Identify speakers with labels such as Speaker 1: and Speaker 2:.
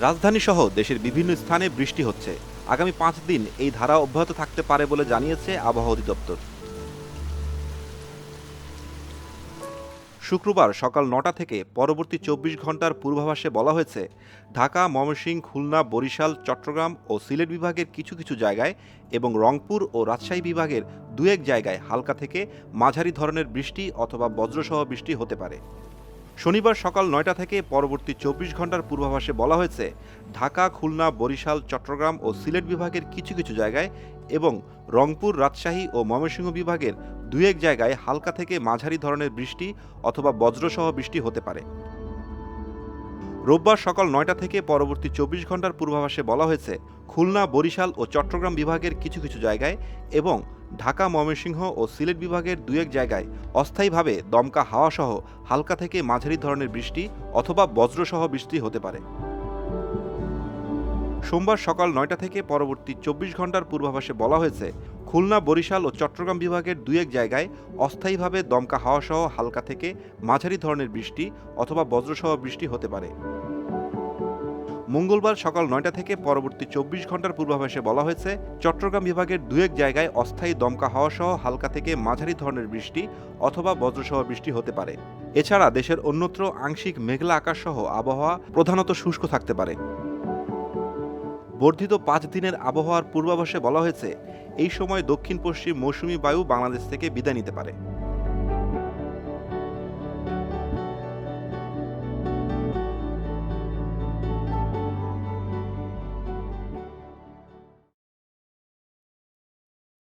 Speaker 1: রাজধানী সহ দেশের বিভিন্ন স্থানে বৃষ্টি হচ্ছে। আগামী পাঁচ দিন এই ধারা অব্যাহত থাকতে পারে বলে জানিয়েছে আবহাওয়া অধিদপ্তর। শুক্রবার সকাল নটা থেকে পরবর্তী চব্বিশ ঘণ্টার পূর্বাভাসে বলা হয়েছে, ঢাকা, ময়মনসিংহ, খুলনা, বরিশাল, চট্টগ্রাম ও সিলেট বিভাগের কিছু কিছু জায়গায় এবং রংপুর ও রাজশাহী বিভাগের দু এক জায়গায় হালকা থেকে মাঝারি ধরনের বৃষ্টি অথবা বজ্রসহ বৃষ্টি হতে পারে। শনিবার সকাল নয়টা থেকে পরবর্তী চব্বিশ ঘণ্টার পূর্বাভাসে বলা হয়েছে, ঢাকা, খুলনা, বরিশাল, চট্টগ্রাম ও সিলেট বিভাগের কিছু কিছু জায়গায় এবং রংপুর, রাজশাহী ও ময়মনসিংহ বিভাগের দু এক জায়গায় হালকা থেকে মাঝারি ধরনের বৃষ্টি অথবা বজ্রসহ বৃষ্টি হতে পারে। রোববার সকাল নয়টা থেকে পরবর্তী চব্বিশ ঘণ্টার পূর্বাভাসে বলা হয়েছে, খুলনা, বরিশাল ও চট্টগ্রাম বিভাগের কিছু কিছু জায়গায় এবং ঢাকা, ময়মনসিংহ ও সিলেট বিভাগের দু এক জায়গায় অস্থায়ীভাবে দমকা হাওয়াসহ হালকা থেকে মাঝারি ধরনের বৃষ্টি অথবা বজ্রসহ বৃষ্টি হতে পারে। সোমবার সকাল নয়টা থেকে পরবর্তী চব্বিশ ঘণ্টার পূর্বাভাসে বলা হয়েছে খুলনা, বরিশাল ও চট্টগ্রাম বিভাগের দু এক জায়গায় অস্থায়ীভাবে দমকা হাওয়াসহ হালকা থেকে মাঝারি ধরনের বৃষ্টি অথবা বজ্রসহ বৃষ্টি হতে পারে। মঙ্গলবার সকাল নয়টা থেকে পরবর্তী চব্বিশ ঘণ্টার পূর্বাভাসে বলা হয়েছে, চট্টগ্রাম বিভাগের দু এক জায়গায় অস্থায়ী দমকা হাওয়াসহ হালকা থেকে মাঝারি ধরনের বৃষ্টি অথবা বজ্রসহ বৃষ্টি হতে পারে। এছাড়া দেশের অন্যত্র আংশিক মেঘলা আকাশসহ আবহাওয়া প্রধানত শুষ্ক থাকতে পারে। বর্ধিত পাঁচ দিনের আবহাওয়ার পূর্বাভাসে বলা হয়েছে, এই সময় দক্ষিণ পশ্চিম মৌসুমী বায়ু বাংলাদেশ থেকে বিদায় নিতে পারে।